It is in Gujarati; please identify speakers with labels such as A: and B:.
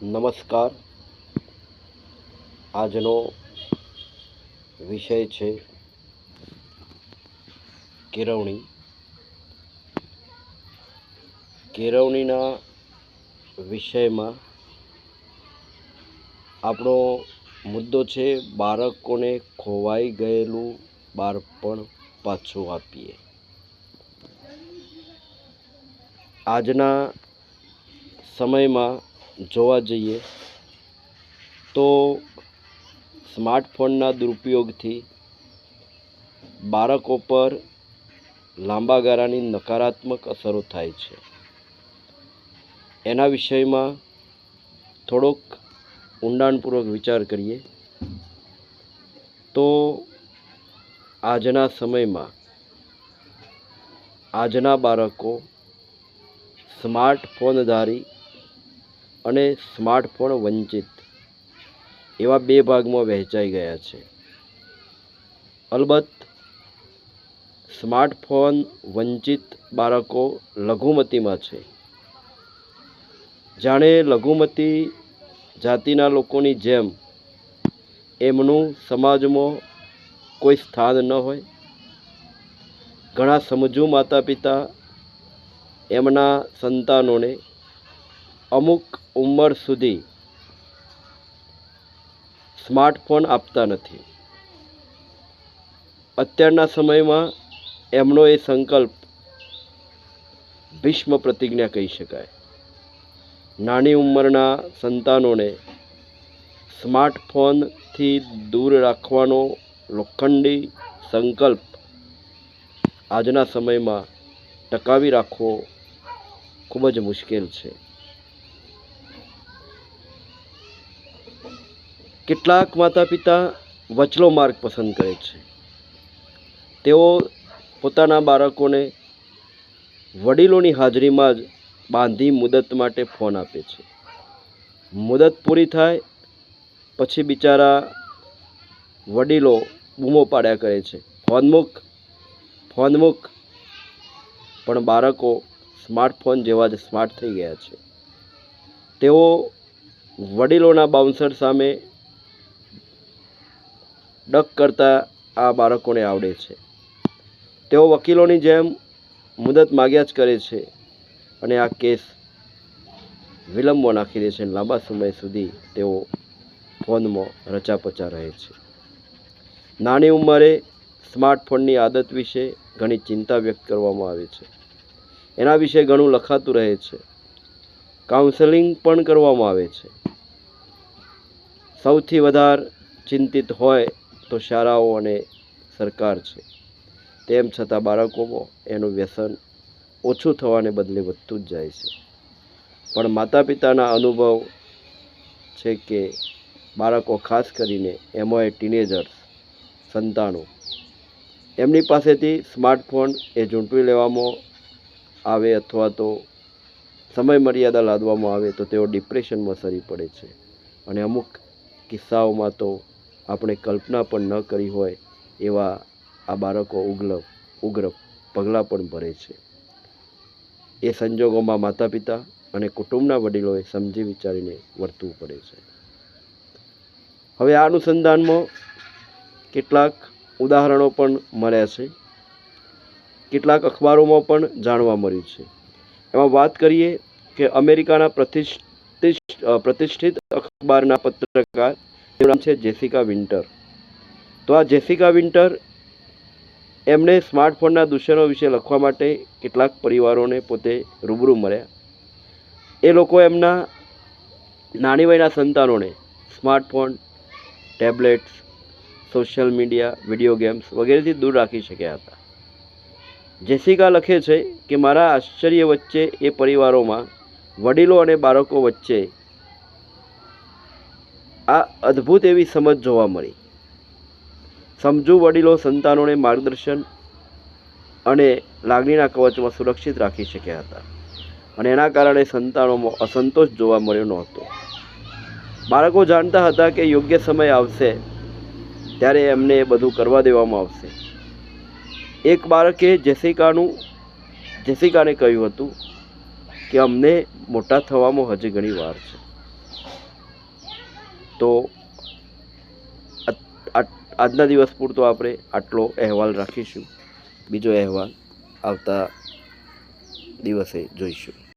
A: નમસ્કાર. આજનો વિષય છે કેળવણી. કેળવણીના વિષયમાં આપણો મુદ્દો છે બાળકોને ખોવાઈ ગયેલું બાળપણ પાછું આપીએ. આજના સમયમાં જોવા જઈએ તો સ્માર્ટફોનના દુરુપયોગથી બાળકો પર લાંબા ગાળાની નકારાત્મક અસરો થાય છે. એના વિષયમાં થોડોક ઊંડાણપૂર્વક વિચાર કરીએ તો આજના સમયમાં આજના બાળકો સ્માર્ટફોનધારી અને સ્માર્ટફોન વંચિત એવા બે ભાગમાં વહેંચાઈ ગયા છે. અલબત્ત, સ્માર્ટફોન વંચિત બાળકો લઘુમતીમાં છે. જાણે લઘુમતી જાતિના લોકોની જેમ એમનું સમાજમાં કોઈ સ્થાન ન હોય. ઘણા સમજુ માતા પિતા એમના સંતાનોને અમુક ઉંમર સુધી સ્માર્ટફોન આપતા નથી. અત્યારના સમયમાં એમનો એ સંકલ્પ ભીષ્મ પ્રતિજ્ઞા કહી શકાય. નાની ઉંમરના સંતાનોને સ્માર્ટફોનથી દૂર રાખવાનો લોખંડી સંકલ્પ આજના સમયમાં ટકાવી રાખવો ખૂબ જ મુશ્કેલ છે. કેટલાક માતા પિતા વચલો માર્ગ પસંદ કરે છે. તેઓ પોતાના બાળકોને વડીલોની હાજરીમાં જ બાંધી મુદત માટે ફોન આપે છે. મુદત પૂરી થાય પછી બિચારા વડીલો બૂમો પાડ્યા કરે છે. ફોન મૂક ફોન મૂક. પણ બાળકો સ્માર્ટફોન જેવા જ સ્માર્ટ થઈ ગયા છે. તેઓ વડીલોના બાઉન્સર સામે ડક કરતા આ બાળકોને આવડે છે. તેઓ વકીલોની જેમ મુદત માગ્યા જ કરે છે અને આ કેસ વિલંબમાં નાખી દે છે લાંબા સમય સુધી તેઓ ફોનમાં રચાપચા રહે છે. નાની ઉંમરે સ્માર્ટફોનની આદત વિશે ઘણી ચિંતા વ્યક્ત કરવામાં આવે છે. એના વિશે ઘણું લખાતું રહે છે. કાઉન્સેલિંગ પણ કરવામાં આવે છે. સૌથી વધારે ચિંતિત હોય તો શાળાઓ અને સરકાર છે. તેમ છતાં બાળકોમાં એનું વ્યસન ઓછું થવાને બદલે વધતું જ જાય છે. પણ માતા પિતાના અનુભવ છે કે બાળકો ખાસ કરીને એમાંય ટીનેજર્સ, સંતાનો, એમની પાસેથી સ્માર્ટફોન એ ઝૂંટવી લેવામાં આવે અથવા તો સમય મર્યાદા લાદવામાં આવે તો તેઓ ડિપ્રેશનમાં સરી પડે છે. અને અમુક કિસ્સાઓમાં તો આપણે કલ્પના પણ ન કરી હોય એવા આ બાળકો ઉગ્ર ઉગ્ર પગલાં પણ ભરે છે. એ સંજોગોમાં માતા પિતા અને કુટુંબના વડીલોએ સમજી વિચારીને વર્તવું પડે છે. હવે આ અનુસંધાનમાં કેટલાક ઉદાહરણો પણ મળ્યા છે. કેટલાક અખબારોમાં પણ જાણવા મળ્યું છે. એમાં વાત કરીએ કે અમેરિકાના પ્રતિષ્ઠિત પ્રતિષ્ઠિત અખબારના પત્રકાર નામ છે જેસિકા વિન્ટર. તો આ જેસિકા વિન્ટર એમણે સ્માર્ટફોનના દૂષણો વિશે લખવા માટે કેટલાક પરિવારોને પોતે રૂબરૂ મળ્યા. એ લોકો એમના નાની વયના સંતાનોને smartphone, tablets, social media, video games વગેરેથી દૂર રાખી શક્યા હતા. જેસિકા લખે છે કે, મારા આશ્ચર્ય વચ્ચે એ પરિવારોમાં વડીલો અને બાળકો વચ્ચે આ અદ્ભુત એવી સમજ જોવા મળી. સમજુ વડીલો સંતાનોને માર્ગદર્શન અને લાગણીના કવચમાં સુરક્ષિત રાખી શક્યા હતા અને એના કારણે સંતાનોમાં અસંતોષ જોવા મળ્યો નહોતો. બાળકો જાણતા હતા કે યોગ્ય સમય આવશે ત્યારે એમને એ બધું કરવા દેવામાં આવશે. એક બાળકે જેસિકાનું, જેસિકાને કહ્યું હતું કે અમને મોટા થવામાં હજી ઘણી વાર છે. તો આજના દિવસ પૂરતો આપણે આટલો અહેવાલ રાખીશું. બીજો અહેવાલ આવતા દિવસે જોઈશું.